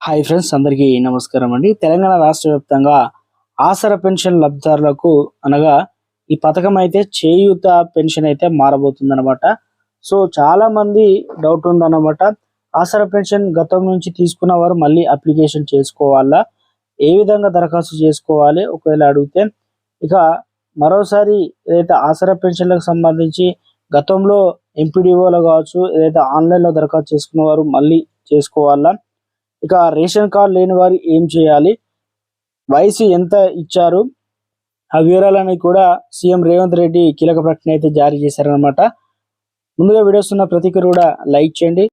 Hi friends అందరికీ నమస్కారం అండి. తెలంగాణ రాష్ట్ర వ్యాప్తంగా ఆసర పెన్షన్ లబ్ధిదారులకు అనగా ఈ పథకం అయితే చేయూత పెన్షన్ అయితే మారబోతుంది అనమాట సో చాలా మంది డౌట్ ఉందన్నమాట. ఆసర పెన్షన్ గతం నుంచి తీసుకున్న వారు మళ్ళీ అప్లికేషన్ చేసుకోవాలా? ఏ విధంగా దరఖాస్తు చేసుకోవాలి? ఒకవేళ అడిగితే ఇక మరోసారి ఏదైతే ఆసర పెన్షన్లకు సంబంధించి గతంలో ఎంపీడీఓలో కావచ్చు ఏదైతే ఆన్లైన్లో దరఖాస్తు చేసుకున్న వారు మళ్ళీ చేసుకోవాలా? ఇక రేషన్ కార్డు లేని వారు ఏం చేయాలి? వయసు ఎంత ఇచ్చారు? ఆ వివరాలని కూడా సీఎం రేవంత్ రెడ్డి కీలక ప్రకటన అయితే జారీ చేశారనమాట ముందుగా వీడియోస్ ఉన్న ప్రతి కూడా లైక్ చేయండి.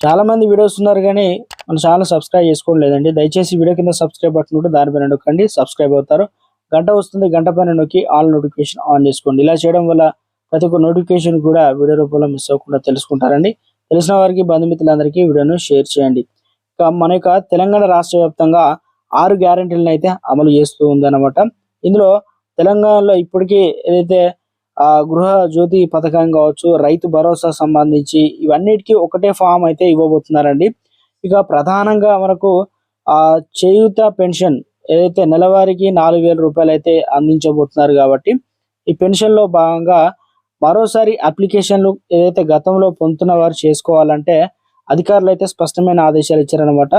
చాలా మంది వీడియోస్ ఉన్నారు కానీ మన ఛానల్ సబ్స్క్రైబ్ చేసుకోవడం లేదండి. దయచేసి వీడియో కింద సబ్స్క్రైబ్ బటన్ ఉంటే దానిపైన నొక్కండి సబ్స్క్రైబ్ అవుతారు. గంట వస్తుంది గంట పైన నొక్కి ఆల్ నోటిఫికేషన్ ఆన్ చేసుకోండి. ఇలా చేయడం వల్ల ప్రతి ఒక్క నోటిఫికేషన్ కూడా వీడియో రూపంలో మిస్ అవ్వకుండా తెలుసుకుంటారండి. తెలిసిన వారికి బంధుమిత్రులందరికీ వీడియోను షేర్ చేయండి. మన యొక్క తెలంగాణ రాష్ట్ర వ్యాప్తంగా ఆరు గ్యారంటీలను అయితే అమలు చేస్తూ ఉందన్నమాట. ఇందులో తెలంగాణలో ఇప్పటికీ ఏదైతే ఆ గృహ జ్యోతి పథకం కావచ్చు రైతు భరోసా సంబంధించి ఇవన్నిటికీ ఒకటే ఫామ్ అయితే ఇవ్వబోతున్నారండి. ఇక ప్రధానంగా మనకు ఆ చేయూత పెన్షన్ ఏదైతే నెలవారీకి నాలుగు వేల రూపాయలు అయితే అందించబోతున్నారు కాబట్టి ఈ పెన్షన్లో భాగంగా మరోసారి అప్లికేషన్లు ఏదైతే గతంలో పొందుతున్న వారు చేసుకోవాలంటే అధికారులు అయితే స్పష్టమైన ఆదేశాలు ఇచ్చారనమాట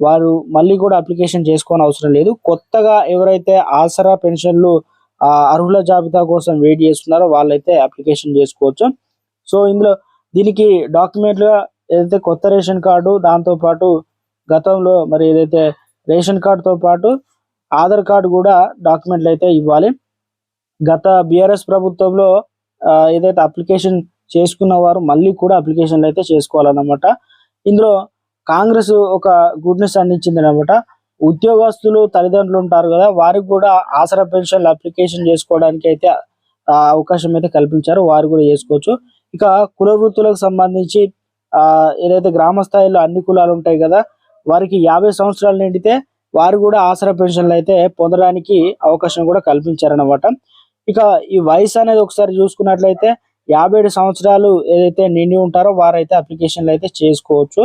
వారు మళ్ళీ కూడా అప్లికేషన్ చేసుకోని అవసరం లేదు. కొత్తగా ఎవరైతే ఆసరా పెన్షన్లు అర్హుల జాబితా కోసం వెయిట్ చేస్తున్నారో వాళ్ళైతే అప్లికేషన్ చేసుకోవచ్చు. సో ఇందులో దీనికి డాక్యుమెంట్గా ఏదైతే కొత్త రేషన్ కార్డు దాంతో పాటు గతంలో మరి ఏదైతే రేషన్ కార్డుతో పాటు ఆధార్ కార్డు కూడా డాక్యుమెంట్లు అయితే ఇవ్వాలి. గత బీఆర్ఎస్ ప్రభుత్వంలో ఏదైతే అప్లికేషన్ చేసుకున్న వారు మళ్ళీ కూడా అప్లికేషన్లు అయితే చేసుకోవాలన్నమాట. ఇందులో కాంగ్రెస్ ఒక గుడ్ న్యూస్ అందించింది అనమాట ఉద్యోగస్తులు తల్లిదండ్రులు ఉంటారు కదా వారికి కూడా ఆసరా పెన్షన్లు అప్లికేషన్ చేసుకోవడానికి అయితే అవకాశం అయితే కల్పించారు. వారు కూడా చేసుకోవచ్చు. ఇక కుల వృత్తులకు సంబంధించి ఆ ఏదైతే గ్రామ స్థాయిలో అన్ని కులాలు ఉంటాయి కదా వారికి యాభై సంవత్సరాలు నిండితే వారు కూడా ఆసరా పెన్షన్లు అయితే పొందడానికి అవకాశం కూడా కల్పించారనమాట. ఇక ఈ వయసు అనేది ఒకసారి చూసుకున్నట్లయితే యాభై ఏడు సంవత్సరాలు ఏదైతే నిండి ఉంటారో వారైతే అప్లికేషన్లు అయితే చేసుకోవచ్చు.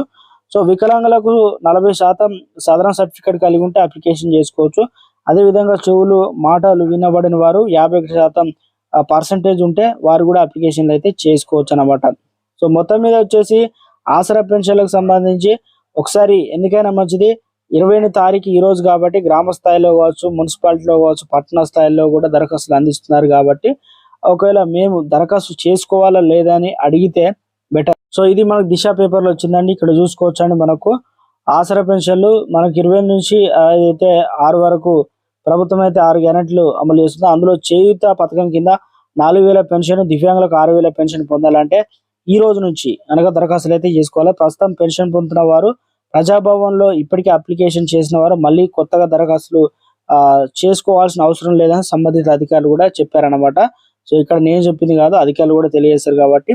సో వికలాంగులకు నలభై శాతం సదరణ సర్టిఫికేట్ కలిగి ఉంటే అప్లికేషన్ చేసుకోవచ్చు. అదే విధంగా చెవులు మాటలు వినబడిన వారు యాభై ఒకటి శాతం పర్సంటేజ్ ఉంటే వారు కూడా అప్లికేషన్లు అయితే చేసుకోవచ్చు అనమాట సో మొత్తం మీద వచ్చేసి ఆసరా పెన్షన్లకు సంబంధించి ఒకసారి ఎందుకైనా మంచిది. ఇరవైని తారీఖు ఈ రోజు కాబట్టి గ్రామ స్థాయిలో కావచ్చు మున్సిపాలిటీలో కావచ్చు పట్టణ స్థాయిలో కూడా దరఖాస్తులు అందిస్తున్నారు కాబట్టి ఒకవేళ మేము దరఖాస్తు చేసుకోవాలా లేదా అని అడిగితే బెటర్ సో ఇది మనకు దిశ పేపర్లో వచ్చిందండి. ఇక్కడ చూసుకోవచ్చండి మనకు. ఆసరా పెన్షన్లు మనకు ఇరవై నుంచి ఏదైతే అయితే ఆరు వరకు ప్రభుత్వం అయితే ఆరు గ్యారెంట్లు అమలు చేస్తుంది అందులో చేయుత పథకం కింద నాలుగు వేల పెన్షన్ దివ్యాంగులకు ఆరు వేల పెన్షన్ పొందాలంటే ఈ రోజు నుంచి అనగా దరఖాస్తులు అయితే చేసుకోవాలి. ప్రస్తుతం పెన్షన్ పొందుతున్న వారు ప్రజాభవన్లో ఇప్పటికే అప్లికేషన్ చేసిన వారు మళ్ళీ కొత్తగా దరఖాస్తులు ఆ, చేసుకోవాల్సిన అవసరం లేదని సంబంధిత అధికారులు కూడా చెప్పారనమాట సో ఇక్కడ నేను చెప్పింది కాదు అధికారులు కూడా తెలియజేశారు కాబట్టి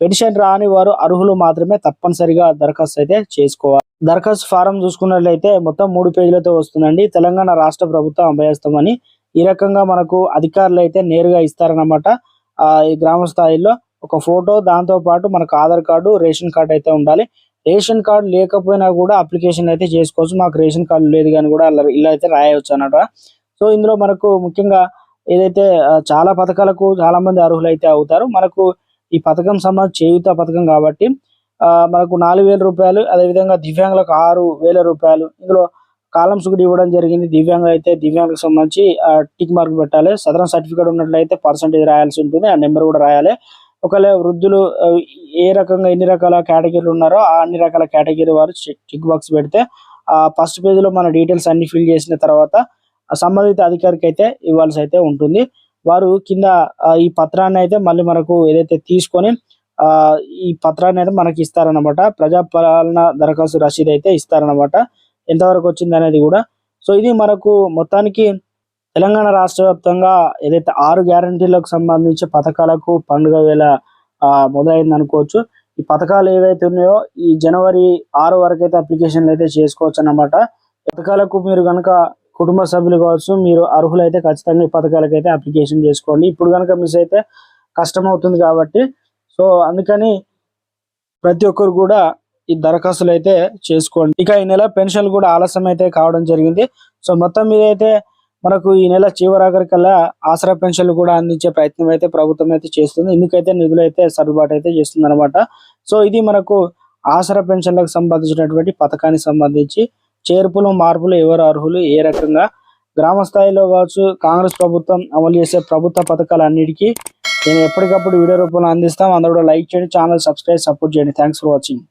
పెన్షన్ రాని వారు అర్హులు మాత్రమే తప్పనిసరిగా దరఖాస్తు అయితే చేసుకోవాలి. దరఖాస్తు ఫారం చూసుకున్నట్లయితే మొత్తం మూడు పేజీలతో వస్తుందండి. తెలంగాణ రాష్ట్ర ప్రభుత్వం అభయస్తామని ఈ రకంగా మనకు అధికారులు అయితే నేరుగా ఇస్తారనమాట ఆ ఈ గ్రామ స్థాయిలో ఒక ఫోటో దాంతో పాటు మనకు ఆధార్ కార్డు రేషన్ కార్డు అయితే ఉండాలి. రేషన్ కార్డు లేకపోయినా కూడా అప్లికేషన్ అయితే చేసుకోవచ్చు. మాకు రేషన్ కార్డు లేదు కానీ కూడా ఇలా అయితే రాయవచ్చు అన్నమాట. సో ఇందులో మనకు ముఖ్యంగా ఏదైతే చాలా పథకాలకు చాలా మంది అర్హులైతే అవుతారు. మనకు ఈ పథకం సంబంధించి చేయుత పథకం కాబట్టి ఆ, మనకు నాలుగు వేల రూపాయలు అదేవిధంగా దివ్యాంగులకు ఆరు వేల రూపాయలు. ఇందులో కాలమ్స్ కూడా ఇవ్వడం జరిగింది. దివ్యాంగులు అయితే దివ్యాంగులకు సంబంధించి టిక్ మార్క్ పెట్టాలి. సదరన్ సర్టిఫికేట్ ఉన్నట్లయితే పర్సంటేజ్ రాయాల్సి ఉంటుంది. ఆ నెంబర్ కూడా రాయాలి. ఒకవేళ వృద్ధులు ఏ రకంగా ఎన్ని రకాల కేటగిరీలు ఉన్నారో ఆ అన్ని రకాల కేటగిరీ వారు టిక్ బాక్స్ పెడితే ఆ ఫస్ట్ పేజ్లో మన డీటెయిల్స్ అన్ని ఫిల్ చేసిన తర్వాత సంబంధిత అధికారికి అయితే ఇవ్వాల్సి అయితే ఉంటుంది. వారు కింద ఈ పత్రాన్ని అయితే మళ్ళీ మనకు ఏదైతే తీసుకొని ఈ పత్రాన్ని అయితే మనకి ఇస్తారనమాట ప్రజాపాలన దరఖాస్తు రసీదు అయితే ఇస్తారనమాట ఎంతవరకు వచ్చింది అనేది కూడా. సో ఇది మనకు మొత్తానికి తెలంగాణ రాష్ట్ర వ్యాప్తంగా ఏదైతే ఆరు గ్యారంటీలకు సంబంధించి పథకాలకు పండుగ వేళ ఆ, మొదలైంది అనుకోవచ్చు. ఈ పథకాలు ఏవైతే ఉన్నాయో ఈ జనవరి ఆరు వరకు అయితే అప్లికేషన్లు అయితే చేసుకోవచ్చు అన్నమాట పథకాలకు మీరు కనుక కుటుంబ సభ్యులు కావచ్చు మీరు అర్హులైతే ఖచ్చితంగా ఈ పథకాలకు అయితే అప్లికేషన్ చేసుకోండి. ఇప్పుడు కనుక మిస్ అయితే కష్టం అవుతుంది కాబట్టి సో అందుకని ప్రతి ఒక్కరు కూడా ఈ దరఖాస్తులు అయితే చేసుకోండి. ఇక ఈ నెల పెన్షన్లు కూడా ఆలస్యం అయితే కావడం జరిగింది. సో మొత్తం మీద అయితే మనకు ఈ నెల చివరాఖరికల్లా ఆసరా పెన్షన్లు కూడా అందించే ప్రయత్నం అయితే ప్రభుత్వం అయితే చేస్తుంది. ఎందుకైతే నిధులు అయితే సర్దుబాటు అయితే చేస్తుంది అనమాట సో ఇది మనకు ఆసరా పెన్షన్లకు సంబంధించినటువంటి పథకానికి సంబంధించి చేర్పులు మార్పులు ఎవరు అర్హులు ఏ రకంగా? గ్రామ స్థాయిలో కావచ్చు కాంగ్రెస్ ప్రభుత్వం అమలు చేసే ప్రభుత్వ పథకాలు అన్నిటికీ నేను ఎప్పటికప్పుడు వీడియో రూపంలో అందిస్తాం. అందరూ కూడా లైక్ చేయండి ఛానల్ సబ్స్క్రైబ్ సపోర్ట్ చేయండి. Thanks for watching